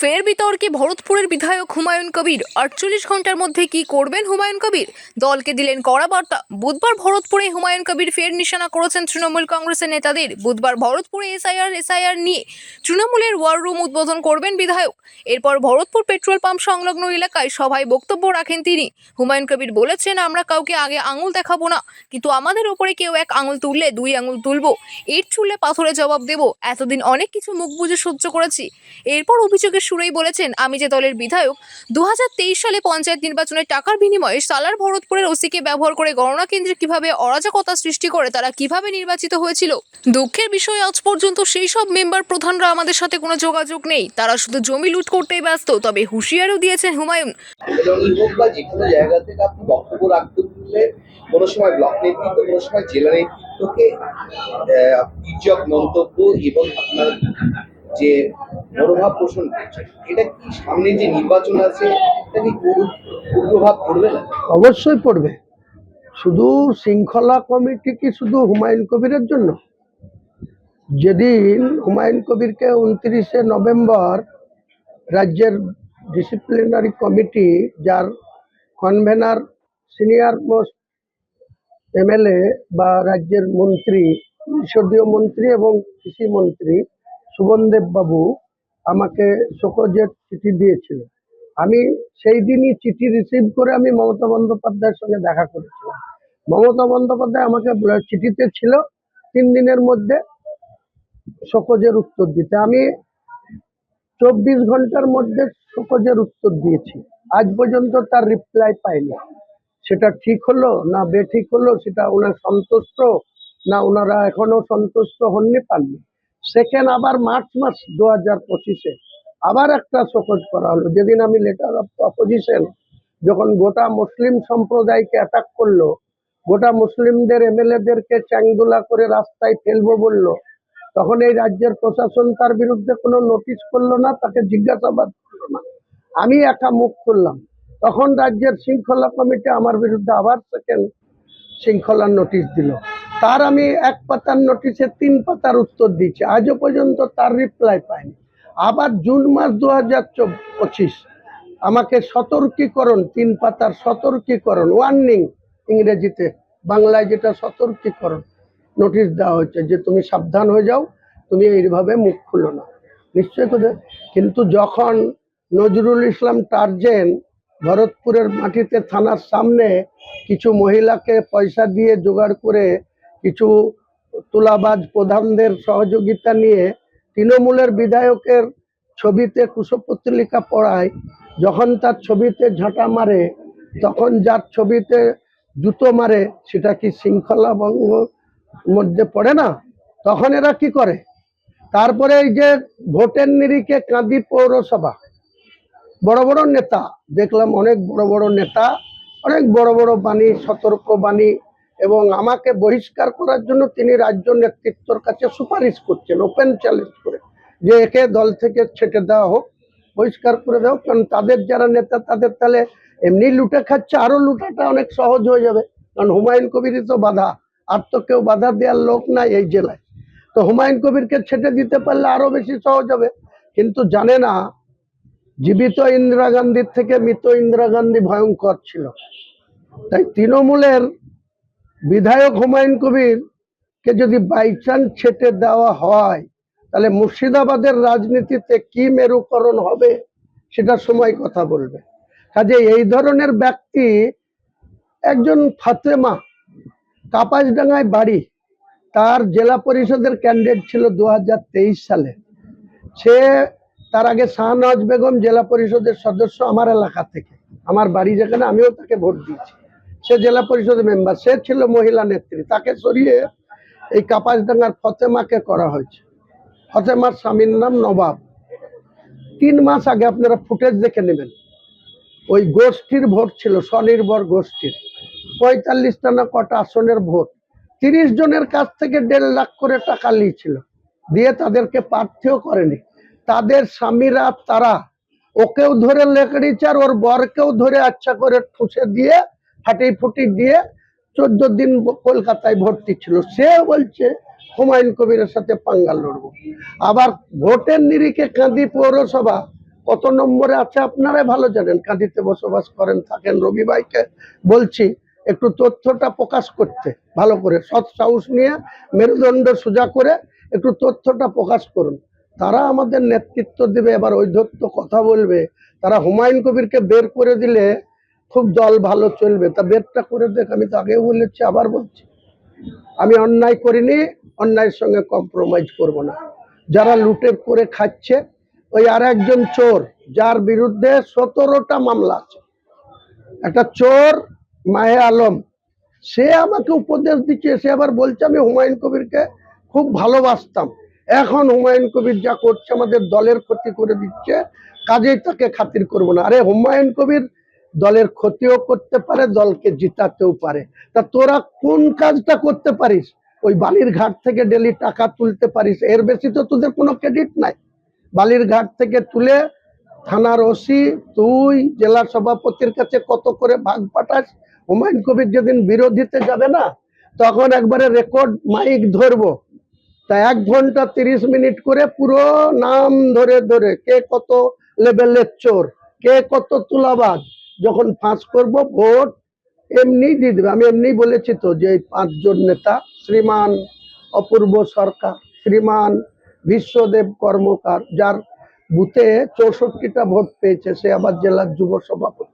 ফের বিতর্কে ভরতপুরের বিধায়ক হুমায়ুন কবির। আটচল্লিশ ঘণ্টার মধ্যে কি করবেন হুমায়ুন কবির? দলকে দিলেন কড়া বার্তা। বুধবার ভরতপুরে হুমায়ুন কবির ফের নিশানা করেছেন তৃণমূল কংগ্রেসের নেতাদের। বুধবার ভরতপুরে এসআইআর এসআইআর নিয়ে তৃণমূলের ওয়ার রুম উদ্বোধন করবেন বিধায়ক। এরপর ভরতপুর পেট্রোল পাম্প সংলগ্ন এলাকায় সভায় বক্তব্য রাখেন তিনি। হুমায়ুন কবির বলেছেন, আমরা কাউকে আগে আঙুল দেখাবো না, কিন্তু আমাদের ওপরে কেউ এক আঙুল তুললে দুই আঙুল তুলবো। ইট ছুড়লে পাথরে জবাব দেব। এতদিন অনেক কিছু মুখ বুঝে সহ্য করেছি। এরপর অভিযোগের সুরেই বলেছেন, আমি যে দলের বিধায়ক দু সালে পঞ্চায়েত নির্বাচনের টাকার বিনিময়ে সালার ভরতপুরের ওসিকে ব্যবহার করে গণনা কেন্দ্রে কীভাবে অরাজকতা সৃষ্টি করে, তারা কীভাবে নির্বাচিত হয়েছিল? দুঃখের বিষয় আজ পর্যন্ত সেই সব মেম্বার প্রধানরা আমাদের সাথে কোনো যোগাযোগ নেই। তারা শুধু জমি লুট করতেই ব্যস্ত, তবে হুঁশিয়ারও দিয়েছেন হুমায়ুন। কোনো সময় ব্লক নেতৃত্ব, কোনো সময় জেলা নেতৃত্বকে মন্তব্য এবং আপনার যে মনোভাব পোষণ করছে। এটা কি সামনে যে নির্বাচন আছে, এটা কি কুপ্রভাব পড়বে না? অবশ্যই পড়বে। শুধু শৃঙ্খলা কমিটি কি শুধু হুমায়ুন কবিরের জন্য? যেদিন হুমায়ুন কবিরকে উনত্রিশে নভেম্বর রাজ্যের ডিসিপ্লিনারি কমিটি যার কনভেনার সিনিয়র মোস্ট এমএলএ বা রাজ্যের মন্ত্রী পরিষদীয় মন্ত্রী এবং কৃষি মন্ত্রী সুবনদেব বাবু আমাকে শোকজের চিঠি দিয়েছিল। আমি সেই দিনই চিঠি রিসিভ করে আমি মমতা বন্দ্যোপাধ্যায়ের সঙ্গে দেখা করেছিলাম। মমতা বন্দ্যোপাধ্যায় আমাকে চিঠিতে ছিল তিন দিনের মধ্যে শোকজের উত্তর দিতে। আমি চব্বিশ ঘণ্টার মধ্যে শোকজের উত্তর দিয়েছি। আজ পর্যন্ত তার রিপ্লাই পাইনি। সেটা ঠিক হলো না বেঠিক হলো, সেটা ওনার সন্তুষ্ট না ওনারা এখনও সন্তুষ্ট হননি, পাননি। সেকেন্ড আবার মার্চ মাস দু হাজার পঁচিশে আবার একটা শোকজ করা হলো। যেদিন আমি লেটার অফ অপোজিশন যখন গোটা মুসলিম সম্প্রদায়কে অ্যাটাক করল, গোটা মুসলিমদের এমএলএদেরকে চ্যাংদোলা করে রাস্তায় ফেলব বলল, তখন এই রাজ্যের প্রশাসন তার বিরুদ্ধে কোনো নোটিশ করল না, তাকে জিজ্ঞাসাবাদ করল না। আমি একা মুখ খুললাম। তখন রাজ্যের শৃঙ্খলা কমিটি আমার বিরুদ্ধে আবার সেকেন্ড শৃঙ্খলার নোটিশ দিল। তার আমি এক পাতার নোটিশে তিন পাতার উত্তর দিচ্ছি। আজও পর্যন্ত তার রিপ্লাই পাইনি। আবার জুন মাস দু হাজার পঁচিশ আমাকে সতর্কীকরণ, তিন পাতার সতর্কীকরণ ওয়ার্নিং ইংরেজিতে, বাংলায় যেটা সতর্কীকরণ নোটিশ দেওয়া হয়েছে যে তুমি সাবধান হয়ে যাও, তুমি এইভাবে মুখ খুলো না। নিশ্চয় করে কিন্তু যখন নজরুল ইসলাম টার্জেন ভরতপুরের মাটিতে থানার সামনে কিছু মহিলাকে পয়সা দিয়ে জোগাড় করে কিছু তুলাবাজ প্রধানদের সহযোগিতা নিয়ে তৃণমূলের বিধায়কের ছবিতে কুশপত্রিকা পড়ায়, যখন তার ছবিতে ঝাঁটা মারে, তখন যার ছবিতে জুতো মারে, সেটা কি শৃঙ্খলা ভঙ্গ মধ্যে পড়ে না? তখন এরা কি করে? তারপরে এই যে ভোটের নিরিখে কাঁদি পৌরসভা, বড় বড় নেতা, দেখলাম অনেক বড় বড় নেতা, অনেক বড় বড় বাণী সতর্ক বাণী এবং আমাকে বহিষ্কার করার জন্য তিনি রাজ্য নেতৃত্বর কাছে সুপারিশ করছেন ওপেন চ্যালেঞ্জ করে, যে একে দল থেকে ছেটে দেওয়া হোক, বহিষ্কার করে দেওয়া কারণ তাদের যারা নেতা, তাদের তাহলে এমনি লুটে খাচ্ছে, আরও লুটাটা অনেক সহজ হয়ে যাবে। কারণ হুমায়ুন কবিরই তো বাধা, আর তো কেউ বাধা দেওয়ার লোক নাই এই জেলায়। তো হুমায়ুন কবিরকে ছেটে দিতে পারলে আরও বেশি সহজ হবে। কিন্তু জানে না, জীবিত ইন্দিরা গান্ধীর থেকে মৃত ইন্দিরা গান্ধী ভয়ঙ্কর ছিল। তাই তৃণমূলের বিধায়ক হুমায়ুন কবির কে যদি বাইচান্স ছেটে দেওয়া হয়, তাহলে মুর্শিদাবাদের রাজনীতিতে কি মেরুকরণ হবে সেটা সময় কথা বলবে। কাজে এই ধরনের ব্যক্তি একজন ফাতেমা, কাপাসডাঙ্গায় বাড়ি, তার জেলা পরিষদের ক্যান্ডিডেট ছিল দু হাজার তেইশ সালে। সে তার আগে শাহনওয়াজ বেগম জেলা পরিষদের সদস্য আমার এলাকা থেকে। আমার বাড়ি যেখানে, আমিও তাকে ভোট দিয়েছি। সে জেলা পরিষদের মেম্বার, সে ছিল মহিলা নেত্রী। তাকে সরিয়ে এই কাপাসডাঙ্গার ফতেমাকে করা হয়েছে। ফতেমার স্বামীর নাম নবাব। তিন মাস আগে আপনারা ফুটেজ দেখে নেবেন। ওই গোষ্ঠীর ভোট ছিল, স্বনির্ভর গোষ্ঠীর। পঁয়তাল্লিশটা না কটা আসনের ভোট। তিরিশ জনের কাছ থেকে দেড় লাখ করে টাকা নিয়েছিল। দিয়ে তাদেরকে প্রার্থীও করেনি। তাদের স্বামীরা, তারা ওকেও ধরে লেকড়িছে আর ওর বরকেও ধরে আচ্ছা করে ঠুসে দিয়ে ফাটি ফুটি দিয়ে চোদ্দ দিন কলকাতায় ভর্তি ছিল। সে বলছে, হুমায়ুন কবিরের সাথে পাঙ্গাল লড়বো। আবার ভোটের নিরিখে কাঁদি পৌরসভা, কত নম্বরে আছে আপনারাই ভালো জানেন। কাঁদিতে বসবাস করেন, থাকেন রবি ভাইকে। বলছি, একটু তথ্যটা প্রকাশ করতে, ভালো করে। সৎ সাহস নিয়ে মেরুদণ্ড সোজা করে একটু তথ্যটা প্রকাশ করুন। তারা আমাদের নেতৃত্ব দেবে, এবার ঐধত্য কথা বলবে। তারা হুমায়ুন কবিরকে বের করে দিলে খুব দল ভালো চলবে। তা বেরটা করে দেখ, আমি তো আগেও বলেছি, আবার বলছি। আমি অন্যায় করিনি, অন্যায়ের সঙ্গে কম্প্রোমাইজ করব না। যারা লুটে করে খাচ্ছে, ওই আর একজন চোর, যার বিরুদ্ধে সতেরোটা মামলা আছে। একটা চোর, মাহে আলম, সে আমাকে উপদেশ দিচ্ছে, সে আবার বলছে, আমি হুমায়ুন কবিরকে খুব ভালোবাসতাম। এখন হুমায়ুন কবির যা করছে, আমাদের দলের ক্ষতি করে দিচ্ছে, কাজেই তাকে খাতির করব না। আরে হুমায়ুন কবির দলের ক্ষতিও করতে পারে, দলকে জিতাতেও পারে। তা তোরা কোন কাজটা করতে পারিস? ওই বালির ঘাট থেকে ডেলি টাকা তুলতে পারিস, এর বেশি তো তোদের কোনো ক্রেডিট নাই। বালির ঘাট থেকে তুলে থানার ওসি, তুই জেলা সভাপতির কাছে কত করে ভাগ পাঠাস? হুমায়ুন কবির যেদিন বিরোধীতে যাবে না, তখন একবারে রেকর্ড মাইক ধরবো। তা এক ঘণ্টা তিরিশ মিনিট করে পুরো নাম ধরে ধরে কে কত লেভেলের চোর, কে কত তুলাবাজ যখন ফাঁস করব, ভোট এমনি দিয়ে দেবে। আমি এমনি বলেছি তো যে পাঁচজন নেতা, শ্রীমান অপূর্ব সরকার, শ্রীমান বিশ্বদেব কর্মকার, যার বুথে চৌষট্টিটা ভোট পেয়েছে, সে আবার জেলার যুব সভাপতি।